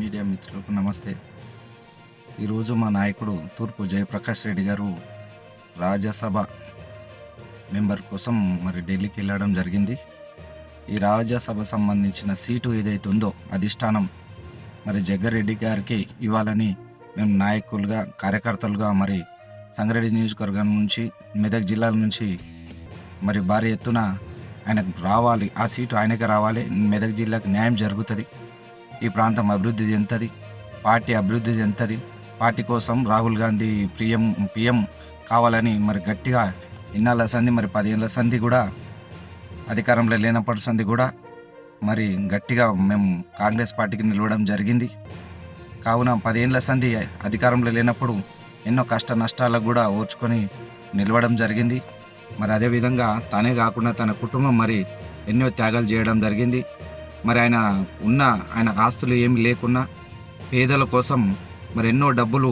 Media మిత్రులకు నమస్తే. ఈరోజు మా నాయకుడు తూర్పు జయప్రకాష్ రెడ్డి గారు రాజ్యసభ మెంబర్ కోసం మరి ఢిల్లీకి వెళ్ళడం జరిగింది. ఈ రాజ్యసభ సంబంధించిన సీటు ఏదైతే ఉందో అధిష్టానం మరి జగ్గారెడ్డి గారికి ఇవ్వాలని మేము నాయకులుగా కార్యకర్తలుగా మరి సంగారెడ్డి నియోజకవర్గం నుంచి మెదక్ జిల్లాల నుంచి మరి భారీ ఎత్తున ఆయనకు రావాలి. ఆ సీటు ఆయనకే రావాలి. మెదక్ జిల్లాకు న్యాయం జరుగుతుంది. ఈ ప్రాంతం అభివృద్ధి చెందుతుంది. పార్టీ అభివృద్ధి చెందుతుంది. పార్టీ కోసం రాహుల్ గాంధీ పిఎం పిఎం కావాలని మరి గట్టిగా ఇన్నాళ్ళ సంధి మరి పదిహేనుల సంధి కూడా అధికారంలో లేనప్పటి సంధి కూడా మరి గట్టిగా మేము కాంగ్రెస్ పార్టీకి నిలవడం జరిగింది. కావున పదిహేనుల సంధి అధికారంలో లేనప్పుడు ఎన్నో కష్ట నష్టాలకు కూడా ఓర్చుకొని నిలవడం జరిగింది. మరి అదేవిధంగా తానే కాకుండా తన కుటుంబం మరి ఎన్నో త్యాగాలు చేయడం జరిగింది. మరి ఆయన ఉన్న ఆయన ఆస్తులు ఏమి లేకున్నా పేదల కోసం మరి ఎన్నో డబ్బులు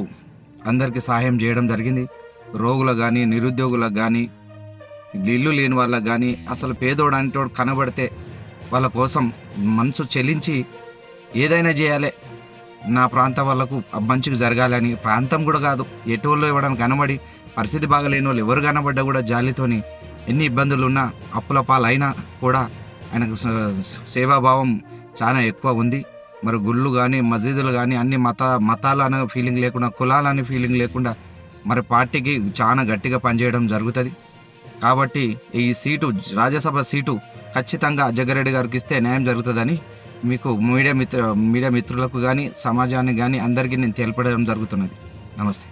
అందరికీ సహాయం చేయడం జరిగింది. రోగులకు కానీ నిరుద్యోగులకు కానీ ఇల్లు లేని వాళ్ళకు కానీ అసలు పేదోడు అంటోడు కనబడితే వాళ్ళ కోసం మనసు చెల్లించి ఏదైనా చేయాలి. నా ప్రాంతం వాళ్ళకు మంచిగా జరగాలని ప్రాంతం కూడా కాదు ఎటువల్లో ఇవ్వడానికి కనబడి పరిస్థితి బాగలేని వాళ్ళు ఎవరు కనబడ్డా కూడా జాలితోని ఎన్ని ఇబ్బందులు ఉన్నా అప్పుల పాలైనా కూడా ఆయనకు సేవాభావం చాలా ఎక్కువ ఉంది. మరి గుళ్ళు కానీ మసీదులు కానీ అన్ని మత మతాలు అనే ఫీలింగ్ లేకుండా కులాలు అనే ఫీలింగ్ లేకుండా మరి పార్టీకి చాలా గట్టిగా పనిచేయడం జరుగుతుంది. కాబట్టి ఈ సీటు రాజ్యసభ సీటు ఖచ్చితంగా జగ్గారెడ్డి గారికి ఇస్తే న్యాయం జరుగుతుందని మీకు మీడియా మిత్ర మీడియా మిత్రులకు కానీ సమాజానికి కానీ అందరికీ నేను తెలపడం జరుగుతున్నది. నమస్తే.